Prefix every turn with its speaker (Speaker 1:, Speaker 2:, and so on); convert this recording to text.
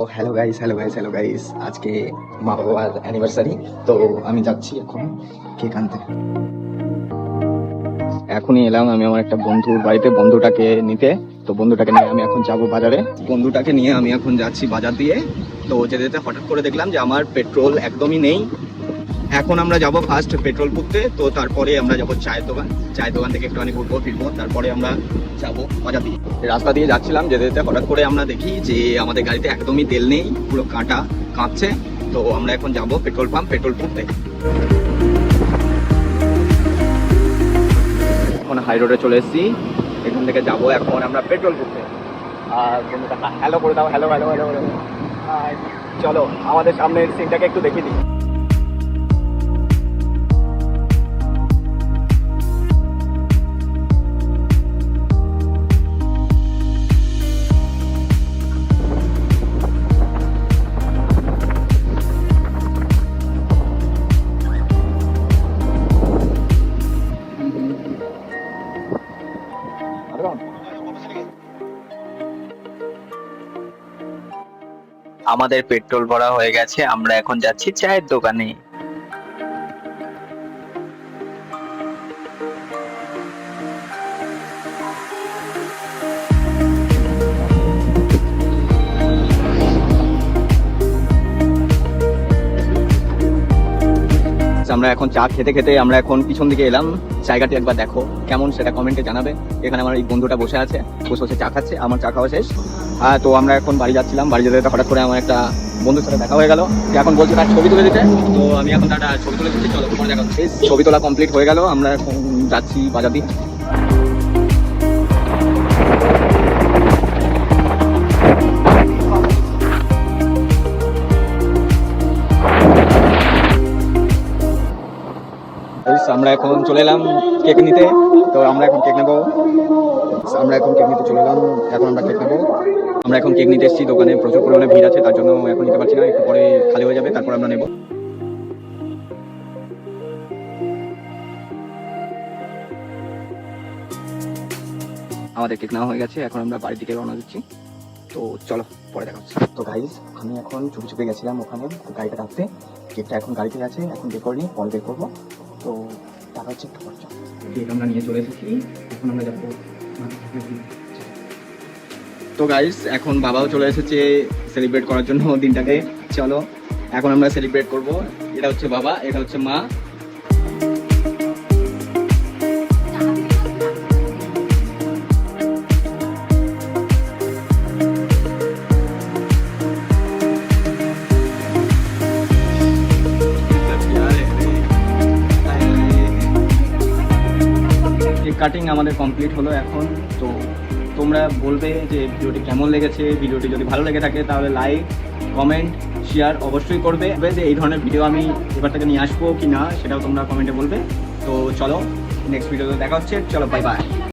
Speaker 1: ও hello guys hello guys hello guys আজকে মা বাবার অ্যানিভার্সারি তো আমি যাচ্ছি এখন কেক আনতে। এখনই এলাম আমি আমার একটা বন্ধুর বাড়িতে, বন্ধুটাকে নিতে। তো বন্ধুটাকে নিয়ে আমি এখন যাব বাজারে। বন্ধুটাকে নিয়ে আমি এখন যাচ্ছি বাজার দিয়ে। তো যেতে যেতে হঠাৎ করে দেখলাম যে আমার পেট্রোল একদমই নেই। এখন আমরা যাব ফার্স্ট পেট্রোল পুকতে তো তারপরে আমরা যাব চায়ের দোকান। চায়ের দোকান থেকে একটুখানি ঘুরবো, ফিরবো, তারপরে আমরা যাব মজা দিয়ে রাস্তা দিয়ে যাচ্ছিলাম, যেতে যেতে হঠাৎ করে আমরা দেখি যে আমাদের গাড়িতে একদমই তেল নেই, পুরো কাঁটা কাঁপছে। তো আমরা এখন যাব পেট্রোল পাম্প পেট্রোল পুকতে এখন হাই রোডে চলে এসেছি। এখান থেকে যাব এখন আমরা পেট্রোল পুকতে আর হ্যালো করে দাও হ্যালো হ্যালো হ্যালো হ্যালো চলো, আমাদের সামনের সিনটাকে একটু দেখিয়ে দিই।
Speaker 2: আমাদের পেট্রোল ভরা হয়ে গেছে, আমরা এখন যাচ্ছি চায়ের দোকানে।
Speaker 1: আমরা এখন চা খেতে খেতে আমরা এখন পিছন দিকে এলাম। জায়গাটি একবার দেখো, কেমন সেটা কমেন্টে জানাবে। এখানে আমার এই বন্ধুটা বসে আছে, বসে বসে চা খাচ্ছে, আমার চা খাওয়া শেষ। তো আমরা এখন বাড়ি যাচ্ছিলাম। বাড়ি যেতে হঠাৎ করে আমার একটা বন্ধুর সাথে দেখা হয়ে গেল। এখন বলছে তার ছবি তুলে দিতে। তো আমি এখন তার ছবি তুলে দিচ্ছি। চলো তোমার দেখা হচ্ছে। ছবি তোলা কমপ্লিট হয়ে গেল। আমরা এখন যাচ্ছি বাজার Guys, আমরা এখন চলে এলাম কেক নিতে। তো আমরা এখন কেক নেব। আমরা এখন কেক নিতে চলে এলাম। এখন আমরা কেক নেব। আমরা এখন কেক নিতে এসেছি দোকানে প্রচুর পরিমাণে ভিড় আছে তার জন্য এখন নিতে পারছি না একটু পরে খালি হয়ে যাবে তারপর আমরা নেব। আমাদের কেক নেওয়া হয়ে গেছে এখন আমরা বাড়ির দিকে রওনা দিচ্ছি। তো চলো পরে দেখা হচ্ছে। তো গাইজ আমি এখন চুপি চুপে গেছিলাম ওখানে গাড়িটা রাখতে কেকটা এখন গাড়িতে আছে এখন বের করিনি পরে বের করব। তো টাকা হচ্ছে একটু খরচা। কেক আমরা নিয়ে চলে এসেছি এখন আমরা যাব তো গাইস এখন বাবাও চলে এসেছে সেলিব্রেট করার জন্য দিনটাকে। চলো, এখন আমরা সেলিব্রেট করব। এটা হচ্ছে বাবা, এটা হচ্ছে মা। কাটিং আমাদের কমপ্লিট হলো এখন, তো তোমরা বলবে যে ভিডিওটি কেমন লেগেছে, ভিডিওটি যদি ভালো লেগে থাকে তাহলে লাইক কমেন্ট শেয়ার অবশ্যই করবে। যে এই ধরনের ভিডিও আমি এবার থেকে নিয়ে আসব কি না সেটাও তোমরা কমেন্টে বলবে। তো চলো নেক্সট ভিডিওতে দেখা হচ্ছে। চলো বাই বাই